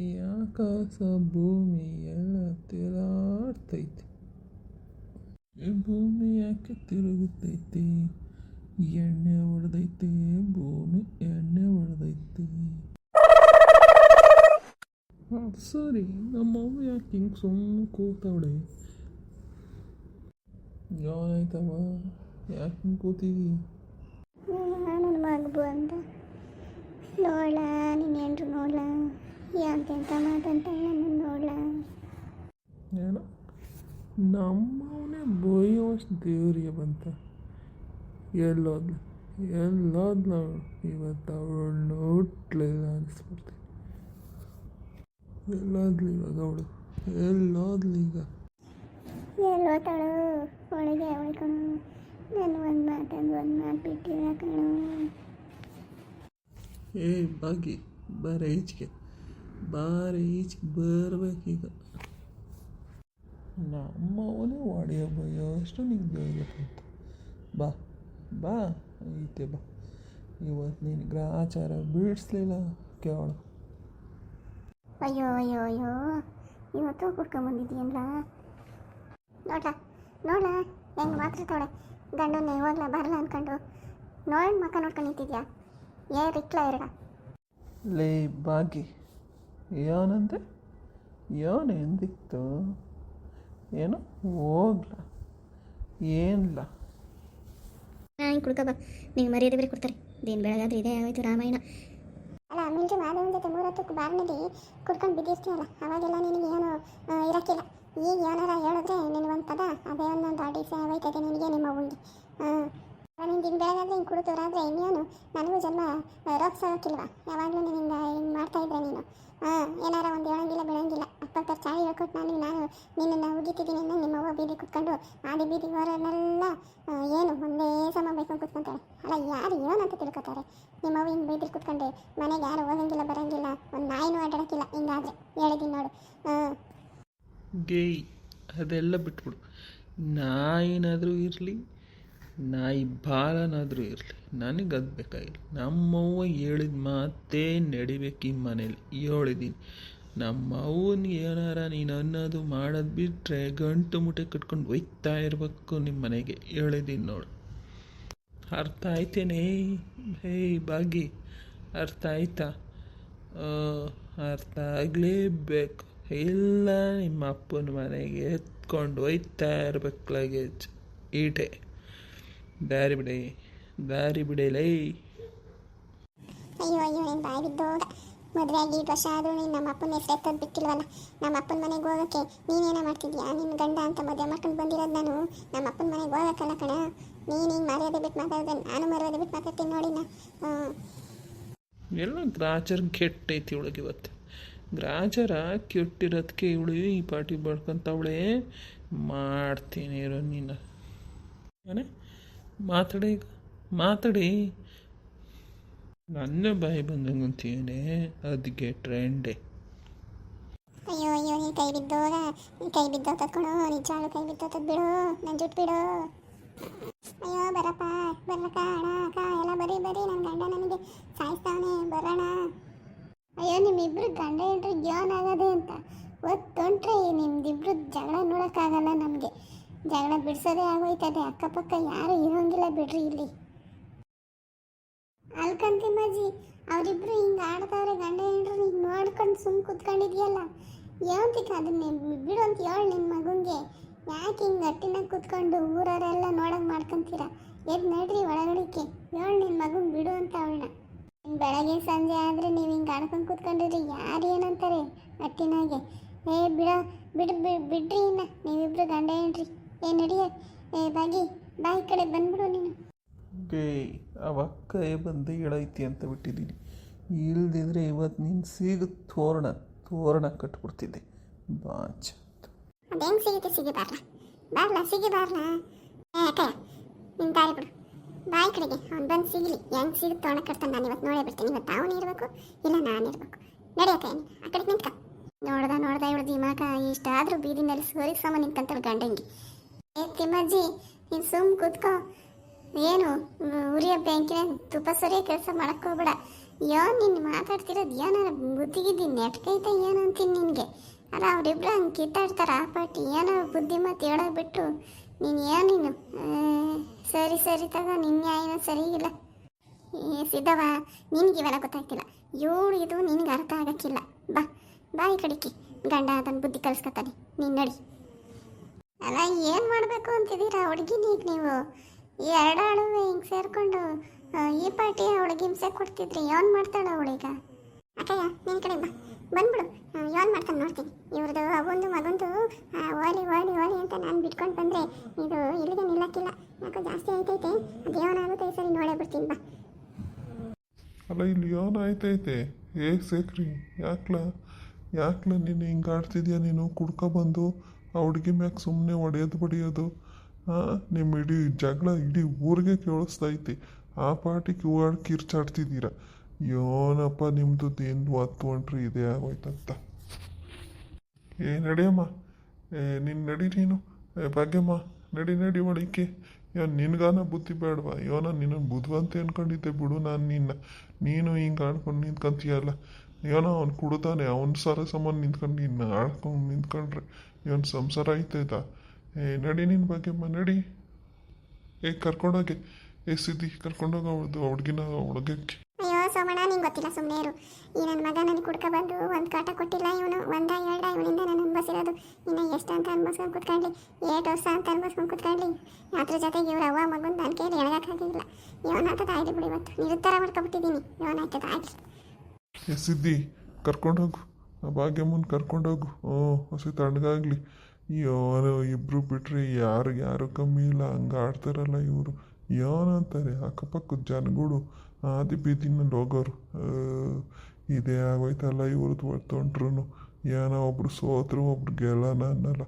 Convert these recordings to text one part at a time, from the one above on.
ಈ ಆಕಾಶ ಭೂಮಿ ಎಲ್ಲ ಈ ಭೂಮಿ ಯಾಕೆ ತಿರುಗುತ್ತೈತಿ? ಎಣ್ಣೆ ಹೊಡೆದೈತೆ ಭೂಮಿ ಎಣ್ಣೆ ಹೊಡೆದೈತೆ ಸರಿ, ನಮ್ಮ ನಮ್ಮವ್ವ ಯಾಕೆ ಹಿಂಗೆ ಸುಮ್ಮನೆ ಕೂತವಳೆ? ಯಾವನಾಯ್ತವ ಯಾಕೆ ಹಿಂಗೆ ಕೂತೀವಿ ನನ್ನ ಮಗು ಅಂತ ನೋಡ್ಲ ನೀನೇನ್ರು ನೋಡ್ಲ? ಎಂತೆಂತ ಮಾತಂತ ನನ್ನ ನೋಡ್ಲ. ಏನು? ನಮ್ಮವನೇ ಬೈಯೋಷ್ಟು ದೇವ್ರಿಗೆ ಬಂತ. ಎಲ್ಲೋದ್ಲು ಎಲ್ಲೋದ್ಲು ಅವಳು. ಇವತ್ತು ಅವಳು ನೋಡ್ಲಿಲ್ಲ ಅನಿಸ್ಬಿಡ್ತೀನಿ ಎಲ್ಲೋದ್ಲು ಇವಾಗ ಅವಳು. ಎಲ್ಲೋದ್ಲು ಈಗ. ಎಲ್ಲೋತಾಳು ಒಳಗೆ ಅವಳು ಕಣು. ನಾನು ಒಂದು ಮಾತಂದು ಒಂದು ಮಾತು ಬಿಟ್ಟಿಲ್ಲ ಕಣು. ಏ ಬಾಗಿ ಬರ ಈಚೆಗೆ. ಬಾರ ಈಚೆಗೆ ಬರ್ಬೇಕೀಗ. ನಮ್ಮವನೇ ವಾಡಿ ಬಯ್ಯೋ ಅಷ್ಟು ನಿಂಗೆ ಬಾ ಬಾ ಐತೆ ಬಾ. ಇವತ್ತು ನೀನು ಗ್ರಾಚಾರ ಬಿಡಿಸ್ಲಿಲ್ಲ ಕೇಳೋ. ಅಯ್ಯೋ ಅಯ್ಯೋ ಅಯ್ಯೋ ಇವತ್ತು ಕುಡ್ಕೊಂಬಂದಿದ್ದೀಯಲ್ಲ ನೋಡ ನೋಡ ಹೆಂಗೆ ಮಾತಾಡ್ತಾವಳೆ ಗಂಡನ್ನ ಇವಾಗಲ ಬರಲ್ಲ ಅನ್ಕೊಂಡು. ನೋಡಿ ಮಕ್ಕ ನೋಡ್ಕೊಂಡು ನಿಂತಿದ್ಯಾ? ಏ ರಿಕ್ಲ ಎರಡ ಲೇ ಬಾಗಿ ಏನಂದೆ? ಏನು ಎಂದಿತ್ತು? ಏನು? ಹೋಗ್ಲ? ಏನ್ಲ? ಹಾಂ ಕುಡ್ಕೊ ಬಾ. ನಿಂಗೆ ಮರ್ಯಾದೆ ಬೇರೆ ಕೊಡ್ತಾರೆ. ದೇನ್ ಬೆಳಗಾದ್ರೆ ಇದೇ ಆಗೋಯ್ತು ರಾಮಾಯಣ. ಅಲ್ಲ ಮಿಲ್ಟ್ರಿ ಮಾಧವನ ಜೊತೆ ಮೂರೊತ್ತು ಬಾರ್ನಲ್ಲಿ ಕುಡ್ಕೊಂಡು ಬಿದ್ದಿರ್ತೀಯಲ್ಲ ಅವಾಗೆಲ್ಲ ನಿನಗೆ ಏನು ಇರಕ್ಕಿಲ್ಲ. ಈಗ ಏನಾರ ಹೇಳಿದ್ರೆ ನಿನ್ನ ಒಂದು ಪದ ಅದೇ ಒಂದೊಂದು ಆಡಿಸಿ ಆಗೋಯ್ತದೆ ನಿನಗೆ ನಿಮ್ಮ ಅವ್ವನಿಗೆ ಹಾಂ ನೀನು ದಿನ ಬೆಳಗಾದ್ರೆ ಹಿಂಗೆ ಕುಡಿತೋರಾದ್ರೆ ಇನ್ನೇನು ನನಗೂ ಜನ್ಮ ರೋಗ್ಸಾಗಕ್ಕಿಲ್ವಾ ಯಾವಾಗಲೂ ನಿನ್ನಿಂದ ಹಿಂಗೆ ಮಾಡ್ತಾ ಇದ್ರೆ ನೀನು. ಹಾಂ, ಏನಾರ ಒಂದು ಹೇಳಂಗಿಲ್ಲ ಅಪ್ಪ ಅಪ್ಪಕ್ಕ ಚಾಯ್ ಹೇಳ್ಕೊಟ್ಟು ನಾನು ನಾನು ನಿನ್ನನ್ನು ಉಗಿತಿದ್ದೀನಿ ಅನ್ನೋ ನಿಮ್ಮ ಅವ್ವ ಬೀದಿ ಕುತ್ಕೊಂಡು ಆದಿ ಬೀದಿ ಹೊರನೆಲ್ಲ ಏನು ಒಂದೇ ಸಮ ಬೈಕೊಂಡು ಕುತ್ಕೊಂತಾರೆ ಅಲ್ಲ, ಯಾರು ಏನಂತ ತಿಳ್ಕೊತಾರೆ? ನಿಮ್ಮ ಅವ್ವ ಹಿಂಗೆ ಬೀದಿ ಕುತ್ಕೊಂಡು, ಮನೆಗೆ ಯಾರು ಹೋಗಂಗಿಲ್ಲ, ಬರಂಗಿಲ್ಲ, ಒಂದು ನಾಯಿನೂ ಆಟಾಡೋಕ್ಕಿಲ್ಲ ಹಿಂಗಾದ್ರೆ. ಹೇಳಿದ್ದೀನಿ ನೋಡು. ಹಾಂ. ಗೇಯ್, ಅದೆಲ್ಲ ಬಿಟ್ಬಿಡು. ನಾಯಿನಾದರೂ ಇರಲಿ ನಾಯಿ ಬಾಲನಾದರೂ ಇರಲಿ, ನನಗೆ ಅದು ಬೇಕಾಗಿಲ್ಲ. ನಮ್ಮವ್ವ ಹೇಳಿದ ಮಾತೇ ನಡಿಬೇಕು ಈ ಮನೇಲಿ. ಹೇಳಿದ್ದೀನಿ ನಮ್ಮವ್ವನಿಗೆ ಏನಾರ ನೀನು ಅನ್ನೋದು ಮಾಡೋದು ಬಿಟ್ಟರೆ ಗಂಟು ಮುಟ್ಟೆ ಕಟ್ಕೊಂಡು ಒಯ್ತಾ ಇರಬೇಕು ನಿಮ್ಮ ಮನೆಗೆ. ಹೇಳಿದ್ದೀನಿ ನೋಡು. ಅರ್ಥ ಆಯ್ತೇನೆ? ಹೇ ಬಾಗಿ ಅರ್ಥ ಆಯ್ತಾ? ಅರ್ಥ ಆಗಲೇಬೇಕು. ಇಲ್ಲ ನಿಮ್ಮ ಅಪ್ಪನ ಮನೆಗೆ ಎತ್ಕೊಂಡು ಒಯ್ತಾ ಇರ್ಬೇಕು ಲಗೇಜ್ ಈಟೆ. ದಾರಿ ಬಿಡೆ ದಾರಿ ಬಿಡಲೇ. ಅಯ್ಯೋ ಅಯ್ಯೋ ಏನು ಬಾಯಿ ಬಿದ್ದೋಗ. ಮದುವೆ ಆಗಿ ವರ್ಷ ಆದರೂ ನೀನು ನಮ್ಮ ಅಪ್ಪನ ಹೆಸರು ಎತ್ತೋದು ಬಿಟ್ಟಿಲ್ವಲ್ಲ? ನಮ್ಮ ಅಪ್ಪನ ಮನೆಗೆ ಹೋಗೋಕ್ಕೆ ನೀನೇನ ಮಾಡ್ತಿದ್ಯಾ? ನಿನ್ನ ಗಂಡ ಅಂತ ಮದುವೆ ಮಾಡ್ಕೊಂಡು ಬಂದಿರೋದು ನಾನು. ನಮ್ಮ ಅಪ್ಪನ ಮನೆಗೆ ಹೋಗೋಕ್ಕಲ್ಲ ಕಣ. ನೀನು ಹಿಂಗೆ ಮರ್ಯಾದೆ ಬಿಟ್ಟು ಮಾತಾಡಿದ್ರೆ ನಾನು ಮರ್ಯಾದೆ ಬಿಟ್ಟು ಮಾತಾಡ್ತೀನಿ ನೋಡಿನ ಎಲ್ಲ ಗ್ರಾಚಾರ ಕೆಟ್ಟೈತಿ ಇವಳಿಗೆ ಇವತ್ತು. ಗ್ರಾಚಾರ ಕೆಟ್ಟಿರೋದಕ್ಕೆ ಇವಳು ಈ ಪಾಟಿ ಬಡ್ಕೊಂತವಳೆ. ಮಾಡ್ತೀನಿ ಇರೋ ನೀನು. ಏನೇ? ಮಾತಾಡಿ ಮಾತಾಡಿ. ನನ್ನ ಬಾಯಿ ಬಂದಂಗೆ ಅಂತೀಯನೇ? ಅದಕ್ಕೆ ಟ್ರೆಂಡೇ ಅಯ್ಯೋ ಅಯ್ಯೋ ನೀನು ಕೈ ಬಿದ್ದೋಗ. ನೀನು ಕೈ ಬಿದ್ದೋತದ ಕಣೋ ನಿಜ ಕೈ ಬಿದ್ದೋತದ ಬಿಡು. ನನ್ನ ಜುಟ್ ಬಿಡು. ಅಯ್ಯೋ, ಬರಪ್ಪ. ಬರ್ಲಕ್ಕ ಅಣ್ಣ ಅಕ್ಕ ಎಲ್ಲ ಬರೀ ಬರೀ. ನನ್ನ ಗಂಡ ನನಗೆ ಸಾಯಿಸ್ತಾವನೆ. ಬರೋಣ. ಅಯ್ಯೋ, ನಿಮ್ಮಿಬ್ರು ಗಂಡ ಹೆಂಡ್ರಿ ಆಗದೆ ಅಂತ ಒತ್ತೊಂಟ್ರೆ ನಿಮ್ದಿಬ್ರು ಜಗಳ ನೋಡೋಕ್ಕಾಗಲ್ಲ ನಮಗೆ. ಜಗಳ ಬಿಡಿಸೋದೇ ಆಗೋಯ್ತದೆ. ಅಕ್ಕಪಕ್ಕ ಯಾರು ಇರೋಂಗಿಲ್ಲ ಬಿಡ್ರಿ ಇಲ್ಲಿ. ಅಲ್ಕಂತಿಮ್ಮಜ್ಜಿ, ಅವರಿಬ್ರು ಹಿಂಗೆ ಆಡ್ತಾವ್ರೆ ಗಂಡ ಹೆಂಡ್ರು ಹಿಂಗೆ ನೋಡ್ಕೊಂಡು ಸುಮ್ ಕುತ್ಕೊಂಡಿದ್ಯಲ್ಲ? ಯಾವತ್ತಿಕ ಅದನ್ನೇ ಬಿಡು ಅಂತ ಹೇಳು ನಿಮ್ಮ ಮಗುಂಗೆ. ಯಾಕೆ ಹಿಂಗೆ ಗಟ್ಟಿನ ಕುತ್ಕೊಂಡು ಊರವರೆಲ್ಲ ನೋಡಂಗ್ ಮಾಡ್ಕೊಂತೀರ? ಎದ್ ನಡ್ರಿ ಒಳಗಡಿಕೆ ಹೇಳು ನಿನ್ ಮಗುನ್ ಬಿಡು ಅಂತ ಅವಳನ್ನ. ಬೆಳಗ್ಗೆ ಸಂಜೆ ಆದರೆ ನೀವು ಹಿಂಗೆ ಆಡ್ಕೊಂಡು ಕುತ್ಕೊಂಡಿರಿ ಯಾರು ಏನಂತಾರೆ? ಗಟ್ಟಿನಾಗೆ ಏ ಬಿಡ, ಬಿಡು, ಬಿಡ್ರಿ ಇನ್ನ. ನೀವಿಬ್ರು ಗಂಡ ಹೆಂಡ್ರಿ. ಏ ನಡಿಯ ಏ ಬಾಗಿ ಬಾ ಈ ಕಡೆ ಬಂದ್ಬಿಡು ನೀನು. ಗೇ ಅವಕ್ಕ ಬಂದು ಹೇಳೈತಿ ಅಂತ ಬಿಟ್ಟಿದ್ದೀನಿ. ಇಲ್ದಿದ್ರೆ ಇವತ್ತು ನೀನು ಸಿಗ ತೋರಣ ತೋರಣ ಕಟ್ಬಿಡ್ತಿದ್ದೆ. ಬಾಚ್ ಅದು ಹೆಂಗೆ ಸಿಗುತ್ತೆ ಸಿಗಿ ಬಾರ್ಲ ಬಾರ್ಲ ಸಿಗಿ ಬಾರ್ಲ ನಿನ್ ತಾರಿ ಬಿಡು. ಬಾಯಿ ಕಡೆಗೆ ಅವ್ನು ಬಂದು ಸಿಗಲಿ. ಹೆಂಗೆ ಸಿಗುತ್ತೆ ತೋರಣ ಕಟ್ತಾನೆ ನಾನು ಇವತ್ತು ನೋಡೇ ಬಿಡ್ತೀನಿ. ಇವತ್ತು ಅವನು ಇರಬೇಕು ಇಲ್ಲ ನಾನು ಇರಬೇಕು. ನಡೆಯತ್ತೆ ಆ ಕಡೆ ನಿಂತ್ಕ. ನೋಡ್ದ ನೋಡ್ದ ಇವಳು ದಿಮಾಕ ಇಷ್ಟಾದ್ರೂ ಬೀದಿನಲ್ಲಿ ಸೋರಿ ಸಮ ನಿಂತಂತ ಗಂಡಂಗಿ. ತಿಮ್ಮಜ್ಜಿ, ನೀನು ಸುಮ್ ಕೂತ್ಕೋ. ಏನು, ಉರಿಯ ಬ್ಯಾಂಕಿನ ತುಪ್ಪ ಸರಿಯ ಕೆಲಸ ಹೋಗ್ಬೇಡ. ಯೋ ನಿನ್ನ ಮಾತಾಡ್ತಿರೋದು ಏನಾರ ಬುದ್ಧಿಗಿದ್ದಿ ನೆಟ್ಕೈತ ಏನು ಅಂತೀನಿ ನಿನಗೆ? ಅಲ್ಲ, ಅವರಿಬ್ರು ಹಂಗೆ ಕಿತ್ತಾಡ್ತಾರ ಬಟ್ ಏನೋ ಬುದ್ಧಿ ಮತ್ತು ಹೇಳೋದು ಬಿಟ್ಟು ನೀನು ಏನು ನೀನು? ಸರಿ ಸರಿ ತಗೋ ನಿನ್ನ ಏನೋ ಸರಿ ಇಲ್ಲ. ಏ ಸಿದ್ದವ ನಿನಗೆ ಇವೆಲ್ಲ ಗೊತ್ತಾಗ್ತಿಲ್ಲ. ಏಳು ಇದು ನಿನಗೆ ಅರ್ಥ ಆಗಕ್ಕಿಲ್ಲ. ಬಾ ಬಾ ಈ ಗಂಡ ಅದನ್ನು ಬುದ್ಧಿ ಕಲಿಸ್ಕೊತಾನೆ. ನೀನು ನಡಿ. ಅಲ್ಲ, ಏನು ಮಾಡಬೇಕು ಅಂತಿದ್ದೀರಾ? ಹುಡುಗಿನ ಈಗ ನೀವು. ಈ ಎರಡಾಳು ಹಿಂಗೆ ಸೇರಿಕೊಂಡು ಈ ಪಾರ್ಟಿ ಹುಡುಗಿ ಹಿಂಸೆ ಕೊಡ್ತಿದ್ರಿ. ಯಾವನ್ ಮಾಡ್ತಾಳೆ ಅವಳೀಗ ಅಕ್ಕಯ್ಯ ನಿನ್ನ ಕಡೆ ಬಾ. ಬಂದ್ಬಿಡು. ಯಾವನ್ ಮಾಡ್ತಾನೆ ನೋಡ್ತೀನಿ. ಇವ್ರದ್ದು ಅವೊಂದು ಮಗೊಂದು ಓಲಿ ಓಲಿ ಓಲಿ ಅಂತ ನಾನು ಬಿಟ್ಕೊಂಡು ಬಂದರೆ ಇದು ಇಲ್ಲಿಗೆ ನಿಲ್ಲಕ್ಕಿಲ್ಲ. ಯಾಕೋ ಜಾಸ್ತಿ ಆಯ್ತೈತೆ. ಅದು ಯಾವನಾಗುತ್ತೆ ಸರಿ ನೋಡೇ ಬಿಡ್ತೀನಿ, ಬಾ. ಅಲ್ಲ, ಇಲ್ಲಿ ಯಾವನ ಆಯ್ತೈತೆ? ಹೇಗೆ ಸೇಕ್ರಿ? ಯಾಕ್ಲ? ಯಾಕ್ಲ ನೀನು ಹಿಂಗೆ ಆಡ್ತಿದ್ಯಾ ನೀನು ಕುಡ್ಕೊ ಬಂದು? ಆ ಹುಡುಗಿ ಮ್ಯಾಗ ಸುಮ್ಮನೆ ಒಡೆಯೋದು ಬಡಿಯೋದು. ನಿಮ್ಮ ಇಡೀ ಜಗಳ ಇಡೀ ಊರಿಗೆ ಕೇಳಿಸ್ತೈತಿ. ಆ ಪಾಟಿಗೆ ಓಡಾಡಿ ಕಿರ್ಚಾಡ್ತಿದ್ದೀರ ಏನಪ್ಪ ನಿಮ್ಮದು ಏನು ಹೊತ್ಕೊಂಡ್ರಿ ಇದೇ ಆಗೋಯ್ತಂತ. ಏ, ನಡಿಯಮ್ಮ. ಏ, ನೀನು ನಡಿ ನೀನು. ಏ, ಭಾಗ್ಯಮ್ಮ, ನಡಿ ನಡಿ ಒಳಿಕೆ ಯೋ, ನಿನ್ಗಾನ ಬುದ್ಧಿ ಬೇಡವಾ? ಯೋನ ನಿನ್ನ ಬುದ್ಧಿವಂತ ಅನ್ಕೊಂಡಿದ್ದೆ ಬಿಡು ನಾನು ನಿನ್ನ. ನೀನು ಹಿಂಗೆ ಆಡ್ಕೊಂಡು ನಿಂತ್ಕೊಂತೀಯಲ್ಲ. ಏನೋ ಅವ್ನು ಕುಡ್ದಾನೆ, ಅವನ ಸರ ಸಾಮಾನು ನಿಂತ್ಕೊಂಡು ನಿನ್ನ ಆಡ್ಕೊಂಡು ನಿಂತ್ಕೊಂಡ್ರೆ ಇವನು ಸಂಸಾರ ಆಯ್ತಾಯ್ತಾ ಏ, ನಡಿ ನಿನ್ನ ಭಾಗ್ಯಮ್ಮ ನಡಿ. ಏ, ಕರ್ಕೊಂಡೋಗೆ. ಏ, ಸಿದ್ದಿ, ಕರ್ಕೊಂಡೋಗ ಅವಳದು ಹುಡುಗಿನ ಹುಡುಗಕ್ಕೆ. ಅಯ್ಯೋ, ಸೋಮಣ್ಣ, ನಿಂಗೆ ಗೊತ್ತಿಲ್ಲ ಸುಮ್ಮನೆ ಇರು. ಈ ನನ್ನ ಮಗ ನನಗೆ ಕುಡ್ಕ ಬಂದು ಒಂದು ಕಾಟ ಕೊಟ್ಟಿಲ್ಲ, ಇವನು ಒಂದ ಎರಡ ಇವನಿಂದ ನಾನು ಅನ್ಬಸಿರೋದು ಇನ್ನು ಎಷ್ಟು ಅಂತ ಅನ್ಬಸ್ಕೊಂಡು ಕುತ್ಕೊಂಡ್ಲಿ? ಏಟ್ ವರ್ಷ ಅಂತ ಅನ್ಬಸ್ಕೊಂಡು ಕುತ್ಕೊಂಡ್ಲಿ? ಅದ್ರ ಜೊತೆಗೆ ಇವ್ರ ಅವ್ವ ಮಗನ ನನ್ನ ಕೈಯಲ್ಲಿ ಎಣಗಕ್ಕಾಗಿಲ್ಲ ಇವನಾಗ್ತದ ಆಯ್ತು ಬಿಡಿ ಇವತ್ತು. ನಿರುತ್ತರ ಮಾಡ್ಕೊಬಿಟ್ಟಿದ್ದೀನಿ. ಇವನಾಯ್ತದ ಆಯ್ತು ಏ ಸಿದ್ದಿ ಕರ್ಕೊಂಡೋಗು ಆ ಭಾಗ್ಯಮ್ಮನ ಕರ್ಕೊಂಡೋಗು ಹ್ಞೂ ಹಸಿ ತಣ್ಣಗಾಗ್ಲಿ. ಯಾರು ಇಬ್ಬರು ಬಿಟ್ರೆ ಯಾರು ಯಾರು ಕಮ್ಮಿ ಇಲ್ಲ. ಹಂಗೆ ಆಡ್ತಾರಲ್ಲ ಇವರು. ಏನಂತಾರೆ? ಅಕ್ಕಪಕ್ಕದ ಜನಗಳು ಆದಿ ಬೀದಿನಲ್ಲಿ ಹೋಗೋರು ಇದೇ ಆಗೋಯ್ತಲ್ಲ ಇವ್ರದ್ದು ಹೊತ್ತೊಂಟ್ರು ಏನೋ ಒಬ್ರು ಸೋತರು, ಒಬ್ರು ಗೆಲ್ಲನ ಅನ್ನಲ್ಲ.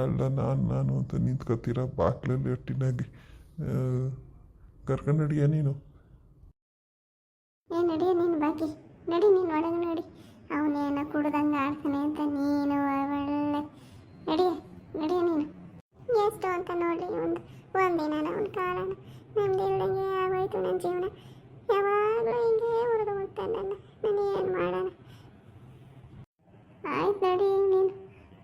ಎಲ್ಲ ನಾನು ನಾನು ಅಂತ ನಿಂತ್ಕೊತೀರ ಬಾಕ್ಲಲ್ಲಿ ಒಟ್ಟಿನಾಗಿ ಕರ್ಕೊಂಡು ನಡಿಯ ನೀನು? ಏ ನೀನು, ಬಾಕಿ. ನಡಿ ನೀನು ಒಳಗೆ ನಡಿ. ಅವನೇನ ಕುಡ್ದಂಗೆ ಆಡ್ತಾನೆ ಅಂತ ನೀನು ಒಳ್ಳೆ ನಡಿ ನಡಿಯ ನೀನು. ಎಷ್ಟು ಅಂತ ನೋಡಿ ಒಂದು ಒಂದಿನ ಒಂದು ಕಾರಣ. ನಮ್ದು ಇಲ್ದಂಗೆ ಆಗೋಯ್ತು ನನ್ನ ಜೀವನ. ಯಾವಾಗಲೂ ಹಿಂಗೆ ಹುರಿದು ಹೋಗ್ತಾನೆ ನಾನು ಏನು ಮಾಡೋಣ? ಆಯ್ತು ನಡಿ ನೀನು.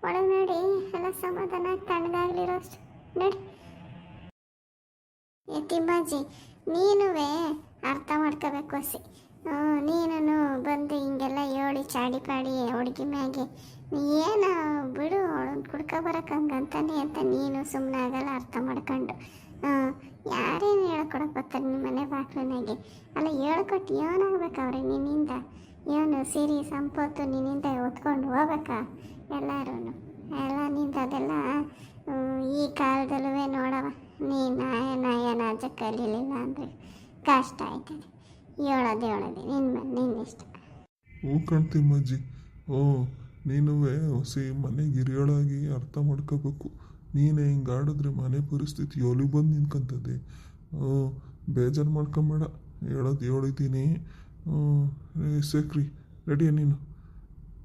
ಒಳಗೆ ನಡಿ. ಎಲ್ಲ ಸಮಾಧಾನ ತಣ್ಣಗಾಗಲಿರೋಷ್ಟು ನಡಿ. ಎತ್ತಿಂಬಾಜಿ ತಿಂಬಾಜಿ ನೀನುವೇ ಅರ್ಥ ಮಾಡ್ಕೋಬೇಕು ಹಸಿ ನೀನು ಬಂದು ಹಿಂಗೆಲ್ಲ ಹೇಳಿ ಚಾಡಿ ಪಾಡಿ ಹುಡುಗಿ ಮ್ಯಾಗೆ ಏನು ಬಿಡು ಕುಡ್ಕ ಕುಡ್ಕೊ ಬರಕ್ಕೆ ಹಂಗಂತಾನೆ ಅಂತ ನೀನು ಸುಮ್ಮನೆ ಆಗಲ್ಲ ಅರ್ಥ ಮಾಡ್ಕೊಂಡು. ಯಾರೇನು ಹೇಳ್ಕೊಡಕ್ಕೆ ಬರ್ತಾರೆ ನಿಮ್ಮ ಮನೆ ಬಾಕ್ಲನಾಗೆ ಅಲ್ಲ ಹೇಳ್ಕೊಟ್ಟು ಏನಾಗ್ಬೇಕು ಅವ್ರೆ ನಿನ್ನಿಂದ? ಏನು ಸಿರಿ, ಸಂಪತ್ತು ನಿನ್ನಿಂದ ಹೊತ್ಕೊಂಡು ಹೋಗ್ಬೇಕಾ ಎಲ್ಲರೂ ಎಲ್ಲ ನಿಂದ ಅದೆಲ್ಲ ಈ ಕಾಲದಲ್ಲೂ ನೋಡವ ನೀ ನಾಯ ನಾಯ ನಾಜ ಕಲೀಲಿಲ್ಲ ಅಂದರೆ ಕಷ್ಟ ಆಯ್ತದೆ. ಹೇಳೋದು ಹೇಳೋದು ನಿನ್ನ ನಿನ್ನ ಇಷ್ಟ ಹ್ಞೂ ಕಣ್ತಿಮ್ಮಜ್ಜಿ ಓ, ನೀನುವೇ ಹೊಸಿ ಮನೆಗೆ ಹಿರಿಯಳಾಗಿ ಅರ್ಥ ಮಾಡ್ಕೋಬೇಕು. ನೀನೇ ಹಿಂಗೆ ಆಡಿದ್ರೆ ಮನೆ ಪರಿಸ್ಥಿತಿ ಎಲ್ಲಿ ಬಂದು ನಿಂತ್ಕೊಂತದೆ. ಹ್ಞೂ ಬೇಜಾರು ಮಾಡ್ಕೊಂಬೇಡ. ಹೇಳೋದು ಹೇಳಿದ್ದೀನಿ ಸೇಕ್ರಿ ರೆಡಿಯ ನೀನು?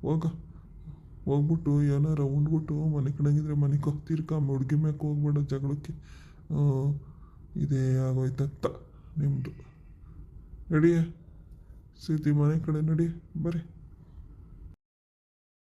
ಹೋಗ. ಹೋಗ್ಬಿಟ್ಟು ಏನಾರ ಉಂಡ್ಬಿಟ್ಟು ಮನೆ ಕಡೆಗಿದ್ರೆ ಮನೆಗೆ ಹೋಗ್ತಿರ್ಕ ಹುಡುಗಿ ಮ್ಯಾಕೆ ಹೋಗ್ಬೇಡ ಜಗಳಕ್ಕೆ. ಇದೇ ಆಗೋಯ್ತಂತ ನಿಮ್ಮದು ನಡಿಯೇ ಸೀತಿ ಮನೆ ಕಡೆ ನಡಿ ಬರ್ರಿ.